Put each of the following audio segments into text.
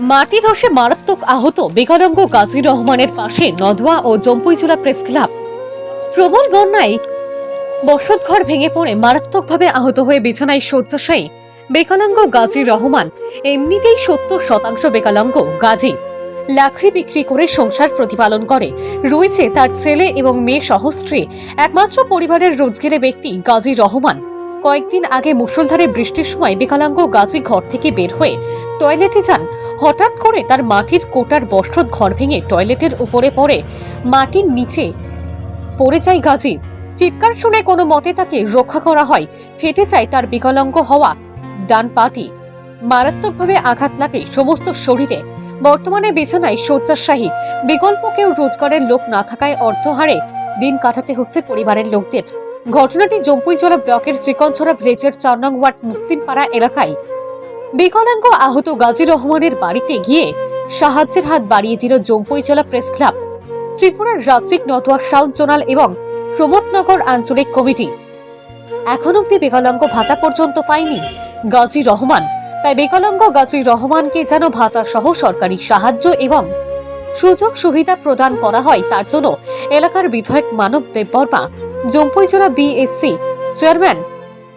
মাটি ধসে মারাত্মক আহত বিকলাঙ্গ গাজী রহমানের পাশে নদওয়া ও জম্পুইজোলা প্রেস ক্লাব। প্রবল বন্যায় বসতঘর ভেঙে পড়ে মারাত্মকভাবে আহত হয়ে বিছানায় শয্যাশায়ী বেকালাঙ্গ গাজী রহমান, এমনিতেই সত্তর শতাংশ বেকালাঙ্গ গাজী। লাকড়ি বিক্রি করে সংসার প্রতিপালন করে। রয়েছে তার ছেলে এবং মেয়ে সহস্ত্রী একমাত্র পরিবারের রোজগেরে ব্যক্তি গাজী রহমান। কয়েকদিন আগে মুষলধারে বৃষ্টির সময় বিকলাঙ্গ গাজী ঘর থেকে বের হয়ে টয়লেটে যান। হঠাৎ করে তার মাটির কোটার বস্ত্রত ঘর ভেঙে টয়লেটের উপরে পড়ে মাটির নিচে পড়ে যায় গাজী চিৎকার শুনে কোনো মতে তাকে রক্ষা করা হয়। ফেটে যায় তার বিকলাঙ্গ হওয়া ডান পাটি। মারাত্মকভাবে আঘাত লাগে সমস্ত শরীরে। বর্তমানে বিছানায় শয্যাশাহী বিকল্প কেউ রোজগারের লোক না থাকায় অর্থহারে দিন কাটাতে হচ্ছে পরিবারের লোকদের। ঘটনাটি জম্পুইজলা ব্লকের চিকনছড়া ভিলেজের চার নং ওয়ার্ড মুসলিমপাড়া এলাকায় বিকলাঙ্গ আহত গাজী রহমানের বাড়িতে গিয়ে সাহায্যের হাত বাড়িয়ে দিল জম্পুইজলা প্রেস ক্লাব। ত্রিপুরার রাজ্যিক নতুয়া সাউথ জোনাল এবং প্রমোদনগর আঞ্চলিক কমিটি। এখন অব্দি বিকলাঙ্গ ভাতা পর্যন্ত পায়নি গাজী রহমান। তাই বিকলাঙ্গ গাজী রহমানকে যেন ভাতা সহ সরকারি সাহায্য এবং সুযোগ সুবিধা প্রদান করা হয়, তার জন্য এলাকার বিধায়ক মানব দেব দেববর্মা জম্পুইজোড়া বিএসসি চেয়ারম্যান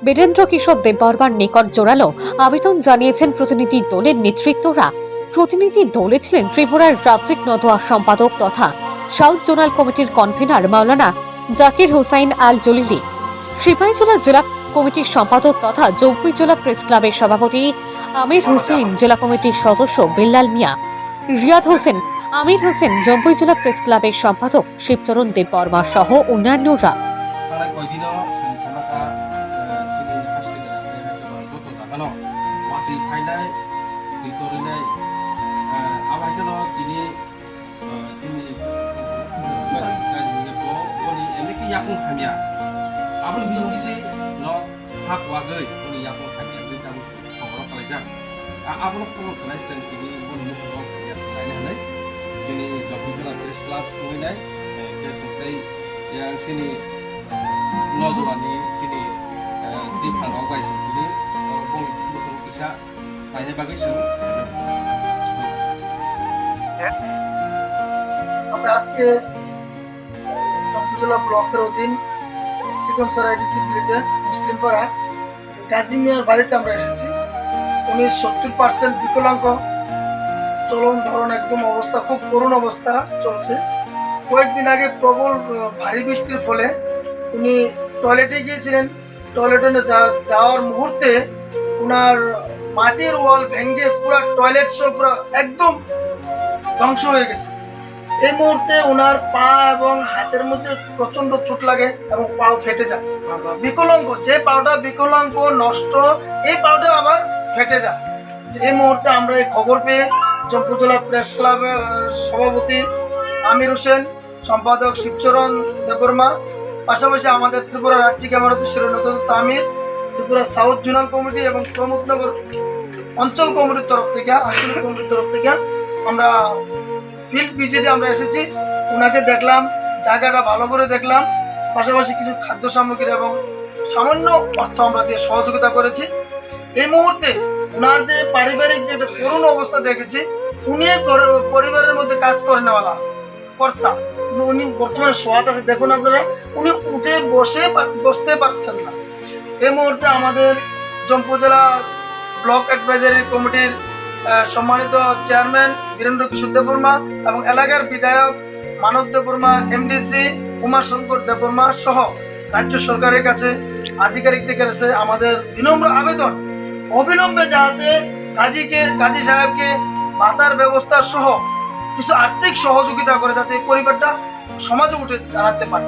বীরেন্দ্র কিশোর দেববর্মার নিকট জোরালো আবেদন জানিয়েছেন প্রতিনিধি দলের নেতৃত্বরা। প্রতিনিধি দলে ছিলেন ত্রিপুরার রাজ্যিক নদোয়া সম্পাদক তথা সাউথ জোনাল কমিটির কনভেনার মাওলানা জাকির হোসাইন আল জলিলি সিপাহীজলা জেলা কমিটির সম্পাদক তথা জম্পুইজলা প্রেস ক্লাবের সভাপতি আমির হোসেন, জেলা কমিটির সদস্য বিল্লাল মিয়া। রিয়াদ হোসেন, আমির হোসেন জম্পুইজলা প্রেস ক্লাবের সম্পাদক শিবচরণ দেববর্মা সহ অন্যান্যরা। কেন মাটি ফাইলাই ভিতরিলাই আবার কেন তিনি তিনি এমনিকি ইয়াকুন খামিয়া আপনি বিশ কিসি ন হাক ওয়াগৈ উনি ইয়াকুন খামিয়া দুই কাম খবর খালাইজাক আপনার ফলো খালাইছেন তিনি বন্ধু তিনি জপিকলা প্রেস ক্লাব কহিনাই কেসপ্রাই ইয়াং সিনি নদরানি সিনি দিফান নগাইছে তিনি sa kanya bagay so আমরা আজকে চট্টগ্রাম জেলা ব্লকের অধীন সিকম সরাইডিসি ভিলেজে মুসলিম পাড়া গাজী মিয়ার বাড়িতে আমরা এসেছি। উনি সত্তর পার্সেন্ট বিকলাঙ্গ। চলন ধরন একদম অবস্থা, খুব করুণ অবস্থা চলছে। কয়েকদিন আগে প্রবল ভারী বৃষ্টির ফলে উনি টয়লেটে গিয়েছিলেন। টয়লেটে যাওয়ার মুহূর্তে ওনার মাটির ওয়াল ভেঙে পুরো টয়লেট সব পুরো একদম ধ্বংস হয়ে গেছে। এই মুহূর্তে ওনার পা এবং হাতের মধ্যে প্রচণ্ড চোট লাগে এবং পাও ফেটে যায়। বিকলাঙ্গ, যে পাওটা বিকলাঙ্গ নষ্ট, এই পাওটা আবার ফেটে যায়। এই মুহূর্তে আমরা এই খবর পেয়ে চম্পুতলা প্রেস ক্লাবের সভাপতি আমির হোসেন, সম্পাদক শিবচরণ দেববর্মা, পাশাপাশি আমাদের ত্রিপুরা রাজ্যিক আমারত শিরোনত তামির ত্রিপুরা সাউথ জোনাল কমিটি এবং প্রমোদনগর অঞ্চল কমিটির তরফ থেকে, আঞ্চলিক কমিটির তরফ থেকে আমরা ফিল্ড ভিজিটে আমরা এসেছি। ওনাকে দেখলাম, জায়গাটা ভালো করে দেখলাম। পাশাপাশি কিছু খাদ্য সামগ্রী এবং সামান্য অর্থ আমরা দিয়ে সহযোগিতা করেছি। এই মুহূর্তে ওনার যে পারিবারিক যে একটা করুণ অবস্থা দেখেছি, উনি পরিবারের মধ্যে কাজ করে নেওয়ালা কর্তা। উনি বর্তমানে সোয়াত আছে, দেখুন আপনারা, উনি উঠে বসে বসতে পারছেন না। এই মুহূর্তে আমাদের জম্পু জেলা ব্লক অ্যাডভাইজারি কমিটির সম্মানিত চেয়ারম্যান বীরেন্দ্র কিশোর দেববর্মা এবং এলাকার বিধায়ক মানব দেববর্মা, এমডিসি উমাশঙ্কর দেববর্মা সহ রাজ্য সরকারের কাছে আধিকারিকদের কাছে আমাদের বিনম্র আবেদন, অবিলম্বে যাতে কাজীকে, কাজী সাহেবকে ভাতার ব্যবস্থা সহ কিছু আর্থিক সহযোগিতা করে যাতে পরিবারটা সমাজে উঠে দাঁড়াতে পারে।